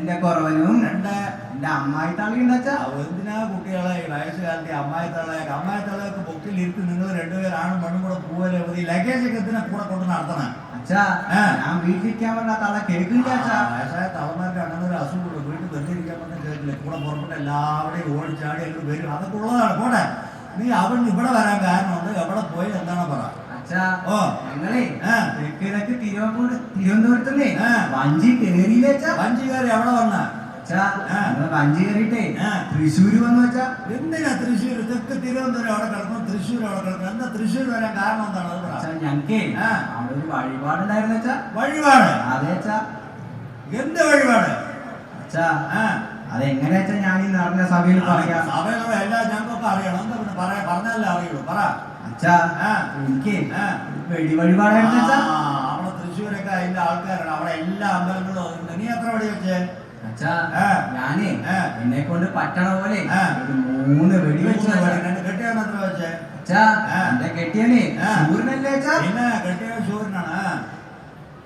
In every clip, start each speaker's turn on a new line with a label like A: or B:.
A: എന്റെ കുറവനും രണ്ട്. എന്റെ അമ്മായി തള്ളിയുണ്ട് അച്ഛാ
B: എന്തിനാ കുട്ടികളെ ഈ വയസ്സുകാലത്തെ അമ്മായി തള്ളയൊക്കെ? അമ്മായി തള്ളയൊക്കെ ബൊക്കിലിരുത്തി നിങ്ങൾ രണ്ടുപേരാണ് മണ്ണും കൂടെ പോവല്ലേ? മതി ലഗേജ് ഒക്കെ എന്തിനാ കൂടെ കൊണ്ട് നടത്തണേ
A: അച്ഛാ ഞാൻ വീട്ടിലിരിക്കാൻ പറഞ്ഞ തള്ള കേൾക്കില്ല അച്ഛാ.
B: വയസ്സായ തളമാർക്ക് അങ്ങനെ ഒരു അസുഖമുള്ളൂ വീട്ടിൽ വെറുതെ ഇരിക്കാൻ പറഞ്ഞ കേൾക്കില്ല. കൂടെ പുറപ്പെട്ട എല്ലാവരുടെയും ഓടിച്ചാടി അങ്ങ് വരും. അതൊക്കെ ഉള്ളതാണ്. പോട്ടെ. നീ അവൻ ഇവിടെ വരാൻ കാരണമുണ്ട് എവിടെ പോയി എന്താണ് പറ.
A: അച്ഛാ
B: ഓ
A: ഞങ്ങളേ
B: ആ.
A: തെക്കിഴക്ക് തിരുവനന്തപുരം തിരുവനന്തപുരത്തുനിന്നേ
B: ആ.
A: വഞ്ചി കേറിയില്ലേ അച്ഛാ?
B: വഞ്ചിക്കാരി എവിടെ വന്ന?
A: വഞ്ചി കയറിയിട്ടേ. തൃശ്ശൂര് വന്നു വെച്ചാ
B: എന്തിനാ തൃശ്ശൂർ തെക്ക് തിരുവനന്തപുരം അവിടെ കിടക്കണം തൃശ്ശൂർ അവിടെ കിടക്കണം എന്താ തൃശ്ശൂർ വരാൻ കാരണം എന്താണ്?
A: ഞങ്ങക്കേ അവിടെ ഒരു വഴിപാടുണ്ടായിരുന്നു വെച്ചാ
B: വഴിപാട്?
A: അതെ
B: എന്ത് വഴിപാട്?
A: അച്ഛാ
B: ആ.
A: അതെങ്ങനെ വെച്ചാൽ ഞാൻ ഈ നടന്ന സഭയിൽ പറയാം
B: സഭയിലുള്ള എല്ലാം അറിയണം. എന്താ പിന്നെ പറയാ? പറഞ്ഞല്ലേ അറിയുള്ളൂ. പറ.
A: അച്ഛാ. എനിക്ക് വെടി വഴിപാടായിരുന്നു
B: തൃശ്ശൂരൊക്കെ അതിന്റെ ആൾക്കാരാണ്. അവിടെ എല്ലാ അമ്പലങ്ങളും ഉണ്ട്. നീ എത്ര വെടി വെച്ചേ?
A: അച്ഛാ
B: ആ.
A: ഞാനേ എന്നെ കൊണ്ട് പറ്റണ പോലെ ഒരു മൂന്ന് വെടി വെച്ചു
B: എത്ര വെച്ചേ?
A: അച്ഛാ. എന്റെ കെട്ടിയവനെ
B: ആ.
A: സൂര്യനല്ലേ അച്ഛാ?
B: പിന്നെ കെട്ടിയവൻ ശൂരനാണ്.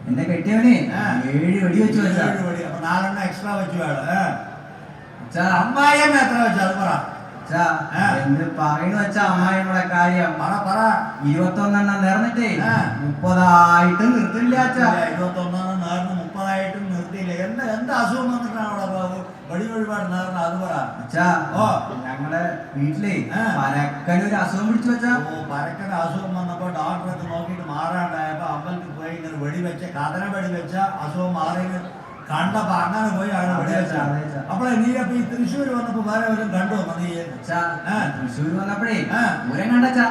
A: എന്റെ കെട്ടിയവനെ ഏഴ് വെടി വെച്ചു
B: നാലെണ്ണം എക്സ്ട്രാ വെച്ചു വേണം അമ്മായിയമ്മ എത്ര വെച്ചു അത് പറ.
A: എന്ത് പറയുന്നു അച്ഛാ അമ്മായിയുടെ കാര്യം.
B: പറ പറ.
A: ഇരുപത്തൊന്നെണ്ണം നേർന്നിട്ടേ. മുപ്പതായിട്ട് നിർത്തില്ല
B: ഇരുപത്തൊന്നാം നേർന്ന് മുപ്പതായിട്ടും നിർത്തിയില്ല. എന്താ എന്ത് അസുഖം വന്നിട്ടാണ് അവിടെ വഴി വഴിപാട് നേർന്ന്? അത് പറ. ഓ.
A: ഞങ്ങളുടെ വീട്ടിലേ
B: ആ.
A: പരക്കനൊരു അസുഖം പിടിച്ചു വെച്ചാ.
B: ഓ പരക്കന അസുഖം വന്നപ്പോ ഡോക്ടറെ നോക്കിയിട്ട് മാറാണ്ടായപ്പോ അമ്പലത്തിൽ പോയി ഇങ്ങനെ വെടി വെച്ച കഥന വെടി വെച്ച അസുഖം മാറിയത് കണ്ടപ്പോ അങ്ങനെ പോയി അവിടെ
A: അതെ.
B: അപ്പോഴേ നീ അപ്പൊ ഈ തൃശ്ശൂർ വന്നപ്പോ വേറെ വരും കണ്ടു നീ.
A: തൃശ്ശൂർ വന്നപ്പോഴേ. പൂരം കണ്ട അച്ഛാ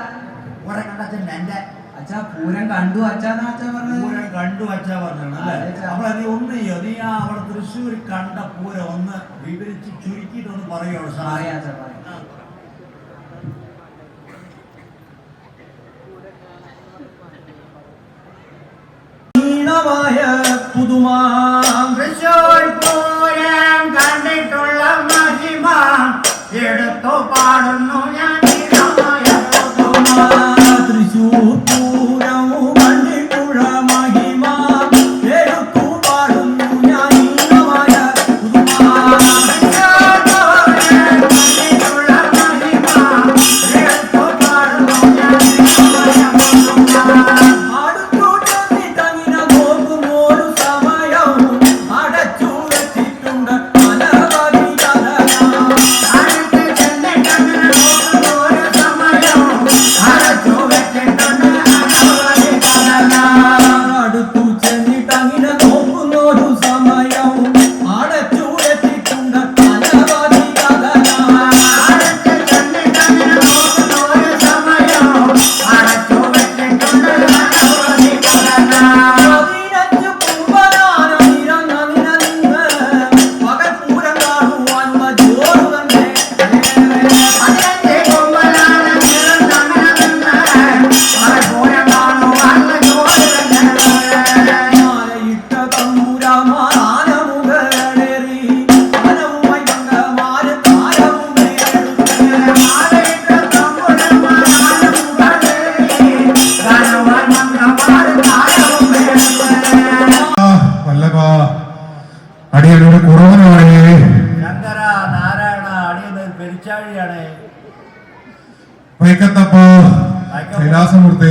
B: കുറെ കണ്ടച്ഛൻ എന്റെ
A: അച്ഛാ പൂരം കണ്ടു അച്ഛാന്നാ അച്ഛാ പറഞ്ഞത്.
B: പൂരം കണ്ടു അച്ഛാ പറഞ്ഞു അല്ലേ? നീ ഒന്ന് ചെയ്യോ നീ ആ അവിടെ തൃശ്ശൂർ കണ്ട പൂരം ഒന്ന് വിവരിച്ച് ചുരുക്കിയിട്ട് ഒന്ന് പറയോ
A: സാറേ അച്ഛാ പറയാം.
C: പുതുമാം
D: ஆனந்த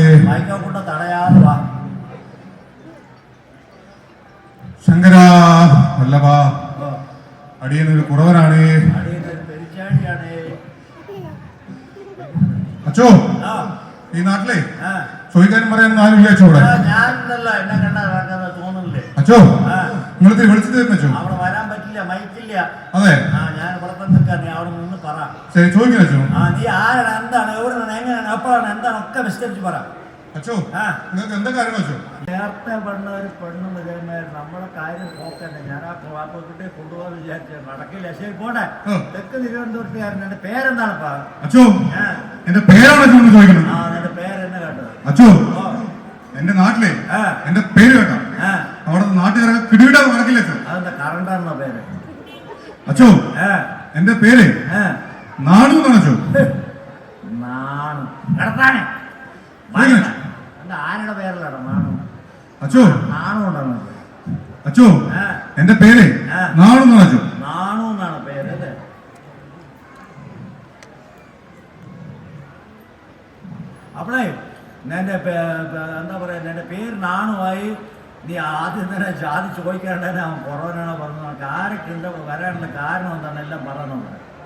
D: കൈലാസമൂർത്തി
B: തടയാതെ വാ
D: ശങ്കര വല്ലഭ അടിയനൊരു കുറവനാണ് അച്ചോ ഈ നാട്ടിലെ? ചോദിക്കാനും പറയാനും ആരും അച്ചോ ഇവിടെ? അച്ചോ
B: ആ.
D: നിങ്ങളത്തെ വിളിച്ചു തരുന്ന അച്ചോ.
B: അവിടെ വരാൻ പറ്റില്ല മൈക്കില്ല
D: അതെ.
B: ഞാൻ ഇവിടെ തന്നെ നീ അവിടെ നിന്ന് പറ.
D: ശരി ചോദിക്കുന്ന അച്ചോ.
B: നീ ആരാണ്? എന്താണ്? എവിടെയാണ് എങ്ങനെയാണ്? എപ്പോഴാണ് എന്താണ്? ഒക്കെ വിസ്തരിച്ച് പറ.
D: അച്ചോ
B: ആ
D: നിങ്ങൾക്ക് എന്താ കാര്യം അച്ചോ?
B: നേരത്തെ പെണ്ണ ഒരു പെണ്ണും ഇതേമാതിരി നമ്മളെ കാര്യം നോക്കണ്ടേ. ഞാൻ ആ വാപ്പക്കുട്ടിയെ കൊണ്ടുപോകാൻ വിചാരിച്ചു നടക്കില്ല. ശരി പോട്ടെ. തെക്ക് തിരുവനന്തപുരത്തുകാരൻ. എന്റെ പേരെന്താണ്
D: അച്ചോ
B: ആ.
D: എന്റെ പേരാണ് ചോദിക്കുന്നത് എന്ന് ചോദിക്കണം
B: ആ എന്റെ പേരെന്നെ കേട്ടോ
D: അച്ചോ
B: ഓ.
D: എന്റെ നാട്ടിലെ എന്റെ പേര് കേട്ടോ. അവിടെ നാട്ടുകാരൊക്കെ കിടിവിടാൻ നടക്കില്ല അച്ചോ.
B: അതെന്താ കറണ്ടാണെന്നോ പേര്?
D: അച്ചോ
B: ആ.
D: എന്റെ പേര് നാണു എന്നാണ് അച്ചോ.
B: നാണു. കിടത്താനെ. എന്റെ ആനയുടെ പേരല്ലട നാണു
D: അച്ചോ
B: നാണു ഉണ്ടെന്ന്
D: അച്ചോ
B: ആ.
D: എന്റെ പേര്
B: ആ.
D: നാണു എന്നാണ് അച്ചോ
B: നാണു എന്നാണ് പേര് അല്ലേ അപ്പോഴേ നിന്റെ പേ- പേ- എന്താ പറയാ നിന്റെ പേര് നാണുമായി നീ ആദ്യം തന്നെ ജാതി ചോദിക്കാണ്ട് തന്നെ അവൻ കൊറോനാണ് പറഞ്ഞു. ആരൊക്കെ എന്താ വരാനുള്ള കാരണം എന്താണ് എല്ലാം പറഞ്ഞു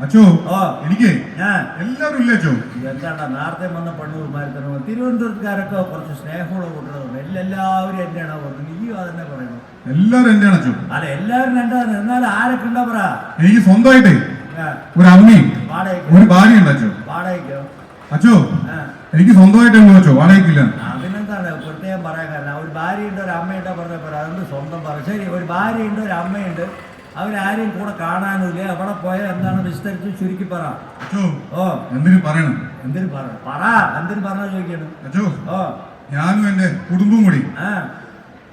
D: അച്ചോ
B: ഓ.
D: എനിക്ക്
B: ഞാൻ
D: എല്ലാവരും ഇല്ല അച്ചോ?
B: എന്താണ്ടാ നേരത്തെ വന്ന പണ്ണൂർമാർ തന്നെ തിരുവനന്തപുരത്തുകാരൊക്കെ കുറച്ച് സ്നേഹമുള്ള കൂട്ടുകാരുണ്ട്. എല്ലാ എല്ലാവരും എന്റെയാണോ പറഞ്ഞു നീയും അതന്നെ പറയുന്നു
D: എല്ലാവരും എന്റെയാണ് അച്ചോ.
B: അല്ല എല്ലാവരും രണ്ടാണ്. എന്നാലും ആരൊക്കെ ഉണ്ടാ പറ.
D: എനിക്ക് സ്വന്തമായിട്ടേ ഒരു
B: അമ്മി
D: ഒരു ഭാര്യ ഉണ്ട് അച്ചോ.
B: വാടകയ്ക്കോ?
D: അച്ചോ എനിക്ക് സ്വന്തമായിട്ട് അച്ചോ. വാടകയ്ക്കില്ല.
B: പ്രത്യേകം പറയാൻ കാരണം ഒരു ഭാര്യയുണ്ട് ഒരു അമ്മയുണ്ടോ പറഞ്ഞ പോലെ അതുകൊണ്ട് സ്വന്തം പറ. ശരി ഒരു ഭാര്യയുണ്ട് ഒരു അമ്മയുണ്ട് അവരാരെയും കൂടെ കാണാനില്ല അവിടെ പോയാൽ എന്താണ് വിസ്തരിച്ച് ചുരുക്കി പറ. ഓ.
D: എന്തിനു പറയണം?
B: എന്തിനു പറയണം പറ എന്തിനു പറഞ്ഞാൽ ചോദിക്കണം ഓ.
D: ഞാനും എന്റെ കുടുംബവും കൂടി.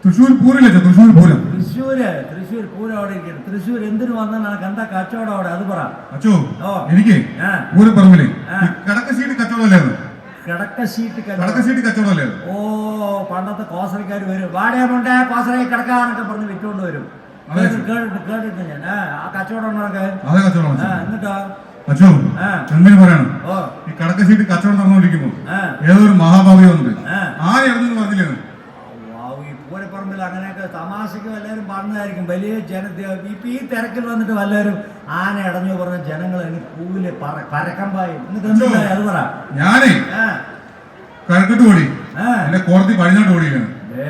D: തൃശ്ശൂർ പൂരല്ലേ തൃശ്ശൂർ പൂരം?
B: തൃശ്ശൂര് തൃശ്ശൂർ പൂരം അവിടെ ഇരിക്കണം തൃശ്ശൂർ എന്തിനു വന്നാണ് എന്താ കച്ചവടം അവിടെ അത് പറ.
D: അച്ചോ എനിക്ക്. പൂരപ്പറമ്പിൽ
B: ആ.
D: കച്ചവടം കടക്കശ്ശേരി കച്ചവടമല്ലായിരുന്നു
B: കിടക്ക സീറ്റ് കച്ചവടം
D: കടക്കശ്ശേരി കച്ചവടമല്ലായിരുന്നു
B: ഓ പണ്ടത്തെ കോസറക്കാർ വരും. വാടകമുണ്ട് കോസറയിൽ കിടക്കാന്നൊക്കെ പറഞ്ഞ് വിറ്റുകൊണ്ട് വരും. കേട്ടിട്ട് ഞാൻ ആ കച്ചവടം. എന്നിട്ടോ.
D: എന്തിനു പറയണം. ഈ കച്ചവടം നടന്നുകൊണ്ടിരിക്കുമ്പോ
B: ആ
D: ഒരു മഹാഭാവി വന്നിട്ട്. ആരെയാണെന്ന്
B: പൂരപ്പറമ്പിൽ അങ്ങനെയൊക്കെ തമാശയ്ക്ക് വല്ലവരും പറഞ്ഞതായിരിക്കും വലിയ ജന ഇപ്പം ഈ തിരക്കിൽ വന്നിട്ട് വല്ലവരും ആന അടഞ്ഞു പറഞ്ഞ ജനങ്ങൾ എനിക്ക് പൂവിൽ പറ പരക്കമ്പായി. എന്നിട്ട് എന്തായി അത് പറ.
D: ഞാനേ കരക്കിട്ട് ഓടി. എന്നെ കോടതി പടിഞ്ഞാട്ട് ഓടിയാണ്
B: ഏ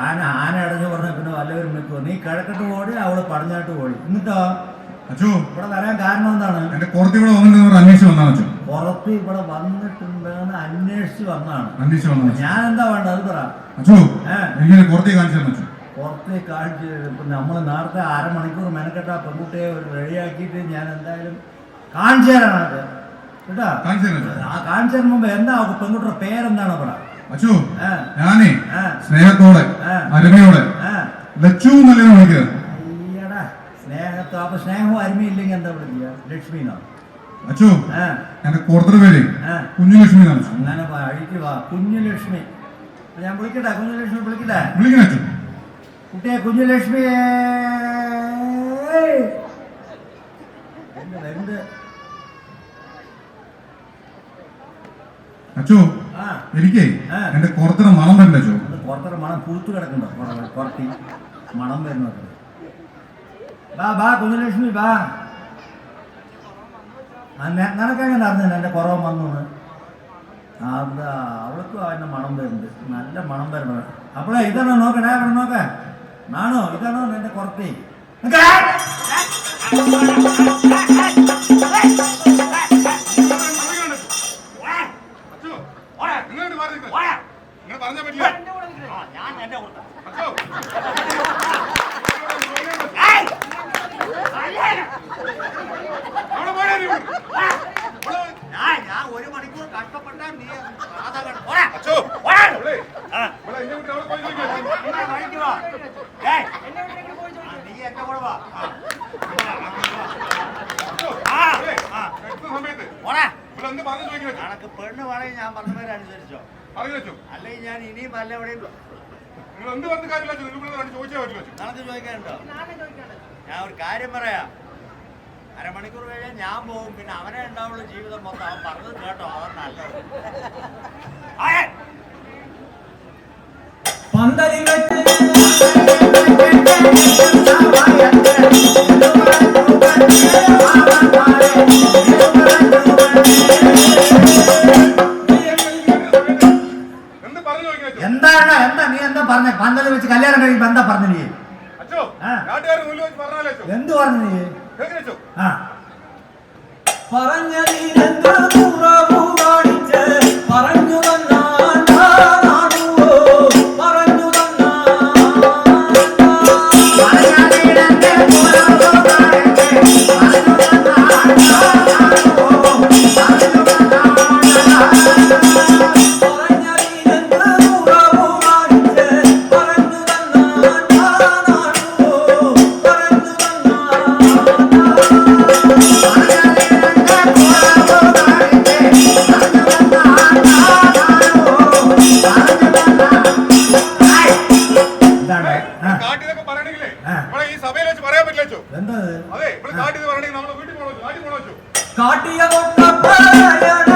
B: ആന ആന അടഞ്ഞു പറഞ്ഞ പിന്നെ വല്ലവരും നിൽക്കുമോ നീ കിഴക്കിട്ട് ഓടി അവൾ പടിഞ്ഞാട്ട് ഓടി. എന്നിട്ടോ?
D: അച്ചോ.
B: ഇവിടെ വരാൻ കാരണം എന്താണ്?
D: എന്റെ കോടതി ഇവിടെ വന്നിട്ട് അന്വേഷിച്ച് വന്നാണ്
B: പുറത്ത് ഇവിടെ വന്നിട്ടുണ്ടെന്ന് അന്വേഷിച്ച് വന്നതാണ്.
D: അന്വേഷിച്ച് വന്നാണ്
B: ഞാൻ എന്താ വേണ്ട അത് പറ.
D: അച്ചു
B: ഏ?
D: എനിക്ക് കോടതി കാണിച്ചു തരണം അച്ചോ
B: പുറത്ത് കാണിച്ച് ഇപ്പം നമ്മൾ നേരത്തെ അരമണിക്കൂർ മെനക്കെട്ട പെൺകുട്ടിയെ ഒരു റെഡിയാക്കിയിട്ട് ഞാൻ എന്തായാലും കാണിച്ചു തരാണ് അത്. കേട്ടോ. ആ കാണിച്ചു തരുന്ന മുമ്പ് എന്താ പെൺകുട്ടിയുടെ പേരെന്താണ് പറ.
D: അച്ചു ഞാനേ സ്നേഹത്തോടെ. അരുമയോടെ ലച്ചു എന്നല്ലേ
B: അയ്യടാ സ്നേഹത്തോ അപ്പൊ സ്നേഹവും അരുമയില്ലെങ്കിൽ എന്താ വിളിക്കുക? ലക്ഷ്മിനോ
D: അച്ചോ
B: ആ.
D: എന്റെ കൂടുതൽ പേര് കുഞ്ഞുലക്ഷ്മി.
B: അങ്ങനെ അഴിക്ക് വാ. കുഞ്ഞു ലക്ഷ്മി അപ്പൊ ഞാൻ വിളിക്കട്ടെ കുഞ്ഞുലക്ഷ്മി വിളിക്കട്ടെ?
D: വിളിക്കണ അച്ചോ
B: കുട്ടിയെ കുഞ്ഞുലക്ഷ്മി. എന്ത്
D: അച്ചോ എനിക്കേ. എന്റെ കോടതിയുടെ മണം വരണ്ട അച്ചോ
B: അത് മണം പൂത്തു കിടക്കണ്ടോ പുറ- പുറത്തി മണം വരുന്നത് ബാ ബാ കുഞ്ഞുലക്ഷ്മി ബാ നിനക്കെങ്ങനെ അറിഞ്ഞില്ല. എന്റെ കുറവ് വന്നു അതാ അവൾക്കും അതിന്റെ മണം വരുന്നുണ്ട്. നല്ല മണം വരുന്നത് അപ്പോഴേ ഇതാണോ നോക്കണേ അവിടെ നോക്കേ. നാണോ? ഇതാണോ എന്റെ കുറത്തേ
D: ഞാൻ ഇങ്ങോട്ട് മാറി
B: ഞാൻ ഒരു മണിക്കൂർ കഷ്ടപ്പെട്ടാൽ നീ. നീ എന്റെ കൂടെ വാ. കണക്ക് പെണ്ണ് പറയും ഞാൻ പറഞ്ഞ പേര് അനുസരിച്ചോ അല്ലെങ്കിൽ ഞാൻ ഇനിയും
D: അച്ചോ.
B: കണക്ക് ചോദിക്കാനുണ്ടോ ഞാൻ ഒരു കാര്യം പറയാം. അരമണിക്കൂർ കഴിഞ്ഞാൽ ഞാൻ പോകും പിന്നെ അവനെ ഉണ്ടാവുള്ള ജീവിതം മൊത്തം. അവൻ പറഞ്ഞത് കേട്ടോ അവൻ നല്ലത് എന്താണ്? എന്താ നീ എന്താ പറഞ്ഞ? പന്തൽ വെച്ച് കല്യാണം കഴിയുമ്പോ എന്താ പറഞ്ഞു നീ
D: അച്ചോ
B: ആ.
D: നാട്ടുകാർ മുന്നിൽ വെച്ച് പറഞ്ഞാലേ അച്ചോ
B: എന്ത് പറഞ്ഞു നീ?
C: പറഞ്ഞ
D: നീ ആ.
C: పాటియ ఒక్క పాయన